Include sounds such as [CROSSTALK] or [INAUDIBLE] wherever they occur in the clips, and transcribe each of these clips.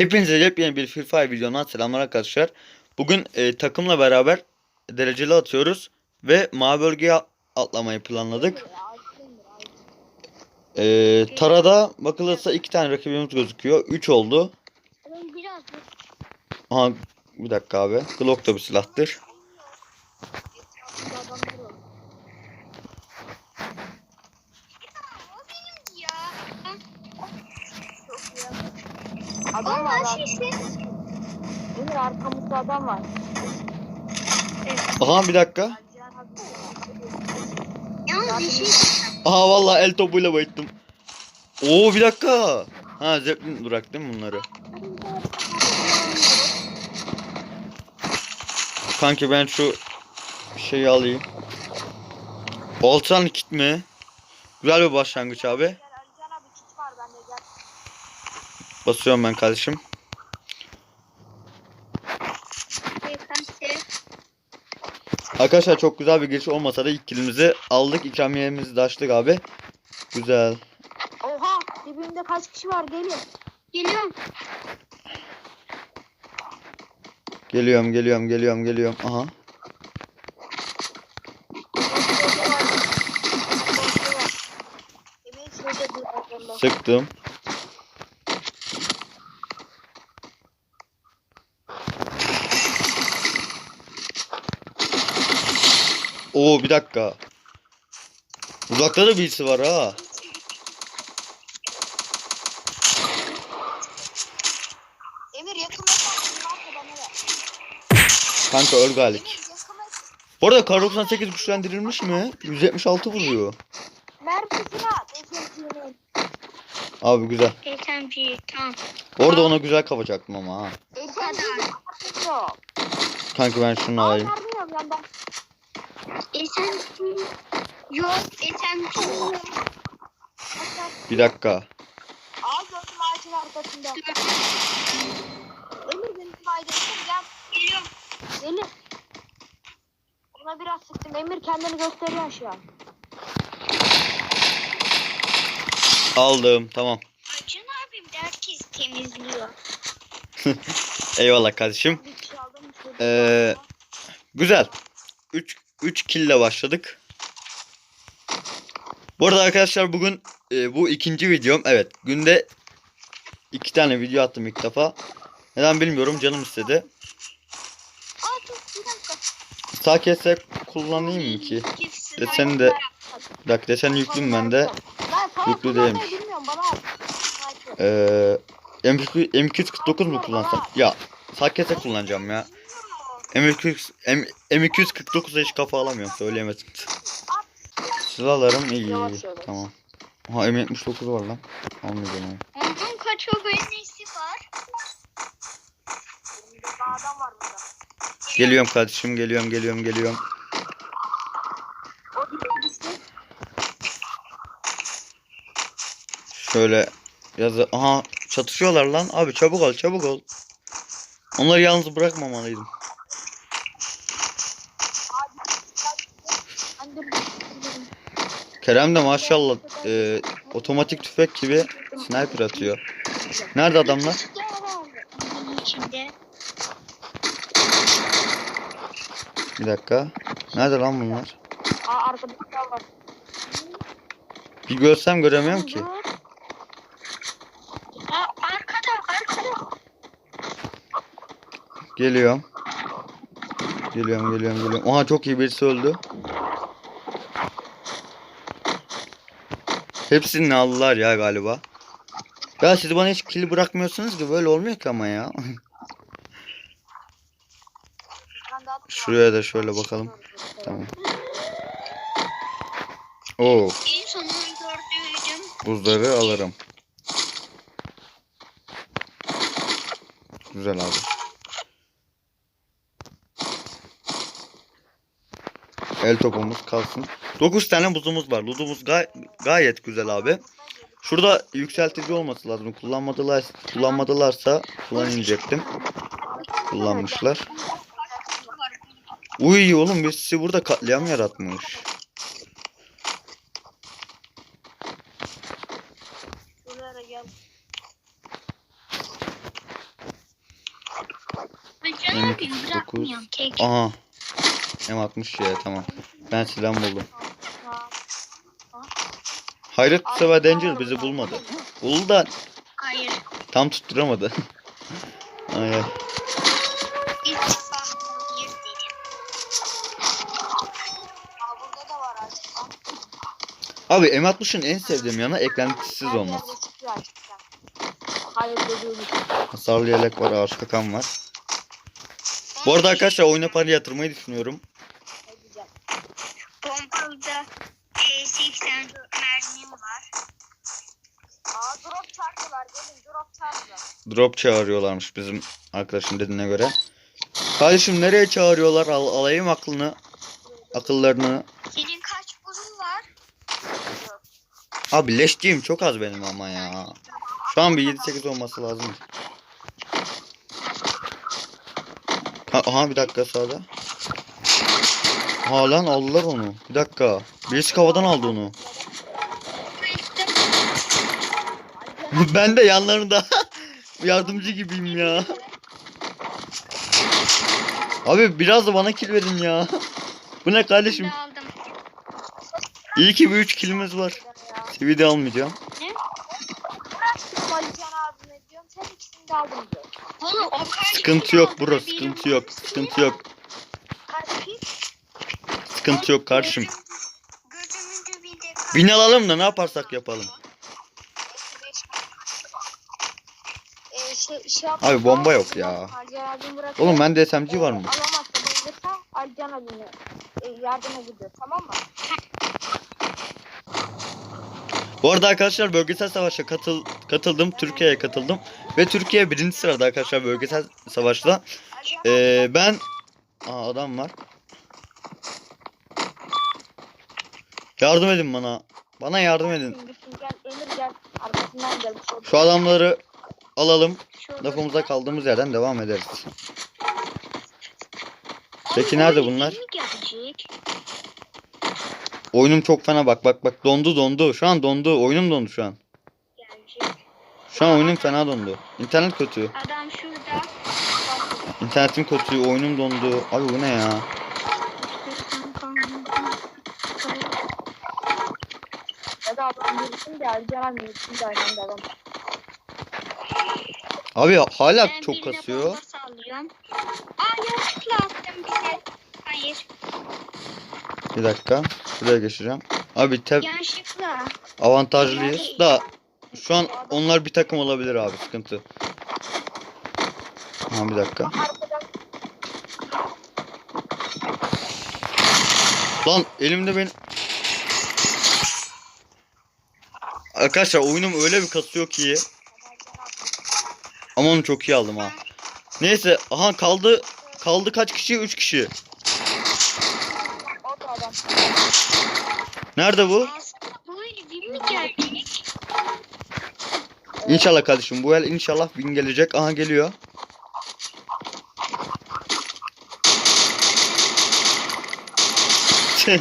Hepinize yepyeni bir Free Fire videodan selamlar arkadaşlar. Bugün e, takımla beraber dereceli atıyoruz ve mavi bölgeye atlamayı planladık. E, Tarada bakılırsa iki tane rakibimiz gözüküyor. 3 oldu. Aha bir dakika abi. Glock da bir silahtır. Lan. şey Emir arkamızda adam var. Aha bir dakika. Yalnız bir şey Aha vallahi el topuyla bayıttım. Oo bir dakika. Ha Zeppelin durak değil mi bunları? Kanki ben şu şeyi alayım. Oltan kit mi? Güzel bir başlangıç abi. Gel Alican abi kit var bende gel. Basıyorum ben kardeşim. Arkadaşlar çok güzel bir giriş olmasa da ilk kilimizi aldık. İkramiyemizi de açtık abi. Güzel. Oha dibimde kaç kişi var gelin. Geliyorum. Geliyorum geliyorum geliyorum geliyorum. Aha. Sıktım. Oo bir dakika. Uzakta da birisi var ha. Emir yakın mesafe varsa bana ver. Kanka öl galik. Bu arada kar 98 güçlendirilmiş mi? 176 vuruyor. SMG'nin. Abi güzel. SMG tamam. Orada ona güzel kafa çaktım ama ha. Kanka ben şunu alayım. vermiyorum. SMG yok yok. Bir dakika. Aa gördüm ağacın arkasında. Emir benim Emir gel. Geliyorum. Gelin. Ona biraz sıktım. Emir kendini gösteriyor şu an. Aldım tamam. Acun abim de herkes temizliyor. [LAUGHS] Eyvallah kardeşim. Aldım. şurada. Ee, Güzel. 3 3 kille başladık. Bu arada arkadaşlar bugün e, bu ikinci videom. Evet, günde iki tane video attım ilk defa. Neden bilmiyorum, canım istedi. Aa dur bir dakika. Sağ kese kullanayım mı ki? Deseni de bir dakika deseni yüklüm ben de. Yüklü değilmiş. Ee, M2 M249 mu kullansam? Ya sağ kese kullanacağım ya. M200 M, M249'a hiç kafa alamıyorum söyleyemedim. Silahlarım iyi. Yavaş yavaş. Tamam. Aha M79 var lan. Almayacağım onu. Ondan kaç öğrenisi var? Adam var burada. Geliyorum kardeşim geliyorum geliyorum geliyorum. O gitti düştü. Şöyle yazı aha çatışıyorlar lan abi çabuk ol çabuk ol. Onları yalnız bırakmamalıydım. Ben de Kerem de maşallah e, otomatik tüfek gibi sniper atıyor. Nerede adamlar? Bir dakika. Nerede lan bunlar? Bir görsem göremiyorum ki. Geliyorum. Geliyorum geliyorum geliyorum. Oha çok iyi birisi öldü. Hepsini aldılar ya galiba. Ya siz bana hiç kill bırakmıyorsunuz ki böyle olmuyor ki ama ya. Şuraya da şöyle bakalım. Tamam. Oo, buzları alırım. Güzel abi. El topumuz kalsın. 9 tane buzumuz var. Ludumuz gay- gayet güzel abi. Şurada yükseltici olması lazım. Kullanmadılar kullanmadılarsa kullanılacaktım. Kullanmışlar. Uy oğlum birisi burada katliam yaratmış. Şuraya da gel. Ne M249. yapayım bırakmıyorum tek. Aha. M60 ya tamam. Ben silah buldum. Hayret bu sefer Danger bizi bulmadı. [LAUGHS] Buldan. Hayır. Tam tutturamadı. [LAUGHS] ay ay. Abi M60'ın en sevdiğim yana eklentisiz olması. Hasarlı yelek var, ağaç kakan var. Bu arada arkadaşlar oyuna para yatırmayı düşünüyorum. Pompalıda 80 drop çarptılar gelin drop çarptı. Drop çağırıyorlarmış bizim arkadaşım dediğine göre. Kardeşim nereye çağırıyorlar? Al, alayım aklını. Akıllarını. Senin kaç buzun var? Abi leşçiyim çok az benim ama ya. Şu an bir 7-8 olması lazım. Ha, aha bir dakika sağda. Ha lan aldılar onu. Bir dakika. Birisi havadan aldı onu. [LAUGHS] ben de yanlarında [LAUGHS] yardımcı gibiyim ya. Abi biraz da bana kill verin ya. [LAUGHS] Bu ne kardeşim? İyi ki bir 3 killimiz var. TV'de almayacağım. Kaç Sıkıntı yok bro, sıkıntı yok, sıkıntı yok. Sıkıntı yok kaç- Bin alalım da ne yaparsak yapalım. Ee, şey, Abi bomba yok ya. Oğlum bende SMG var mı? Alamazsa bayılırsa Alican abime e, yardıma gidiyor tamam mı? Bu arada arkadaşlar bölgesel savaşa katıl katıldım. Türkiye'ye katıldım. Ve Türkiye birinci sırada arkadaşlar bölgesel savaşta. Ee, ben... Aa adam var. Yardım edin bana. Bana yardım edin. Şu adamları alalım. Lafımıza kaldığımız yerden devam ederiz. Peki nerede bunlar? Oyunum çok fena bak bak bak dondu dondu. Şu an dondu. Oyunum dondu şu an. Şu an oyunum fena dondu. İnternet kötü. Adam şurada. İnternetim kötü. Oyunum dondu. Abi bu ne ya? Ya da ablam devam. Abi hala Ben çok kasıyor. sallıyorum. Aa yanlışlıkla attım bize. Hayır. Bir dakika. Şuraya geçeceğim. Abi tek Yanlışlıkla. avantajlıyız da şu an onlar bir takım olabilir abi sıkıntı. Ha bir dakika. Lan elimde ben Arkadaşlar oyunum öyle bir kasıyor ki ama onu çok iyi aldım ha. Neyse aha kaldı kaldı kaç kişi? 3 kişi. Nerede bu? İnşallah kardeşim bu el inşallah bin gelecek. Aha geliyor. [LAUGHS]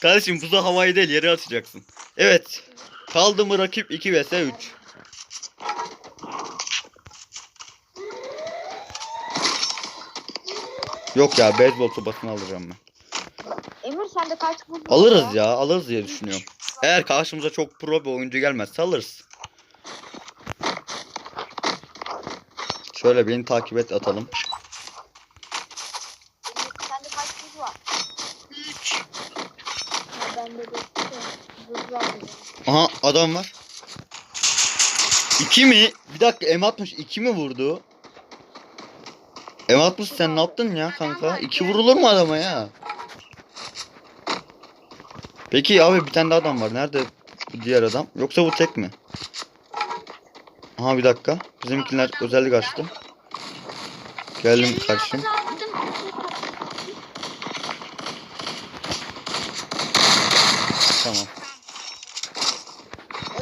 kardeşim bu da havayı değil yere atacaksın. Evet. Kaldı mı rakip 2 vs 3. Yok ya beyzbol sopasını alacağım ben. Emir sende kaç buz var Alırız ya alırız diye düşünüyorum. Eğer karşımıza çok pro bir oyuncu gelmezse alırız. Şöyle beni takip et atalım. Sende kaç buz var? 3. Ha, bende de buz var. Aha adam var. 2 mi? Bir dakika M60 2 mi vurdu? M60 sen ne yaptın ya kanka? 2 vurulur mu adama ya? Peki abi bir tane daha adam var. Nerede bu diğer adam? Yoksa bu tek mi? Aha bir dakika. Bizimkiler özellik açtı. Geldim kardeşim. Tamam.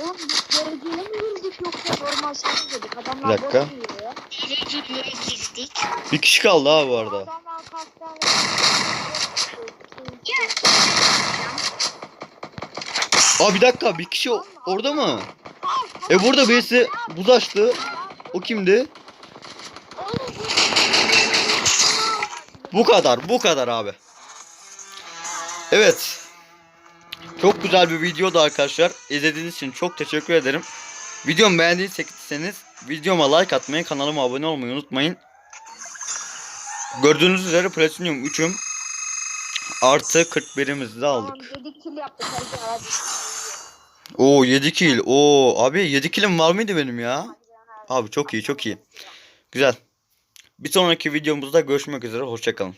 Oğlum biz dereceye mi girdik yoksa normal mi dedik? Adamlar Bir dakika. Girdik. Bir kişi kaldı ha bu arada. Aa bir dakika bir kişi orada mı? E burada birisi buz açtı. O kimdi? Bu kadar, bu kadar abi. Evet. Çok güzel bir videodu arkadaşlar. İzlediğiniz için çok teşekkür ederim. Videomu beğendiyseniz videoma like atmayı, kanalıma abone olmayı unutmayın. Gördüğünüz üzere Platinum 3'üm. Artı 41'imizi de aldık. Tamam 7 kill yaptık hadi. Oo 7 kill. Oo abi 7 killim var mıydı benim ya? Abi çok iyi çok iyi. Güzel. Bir sonraki videomuzda görüşmek üzere. Hoşçakalın.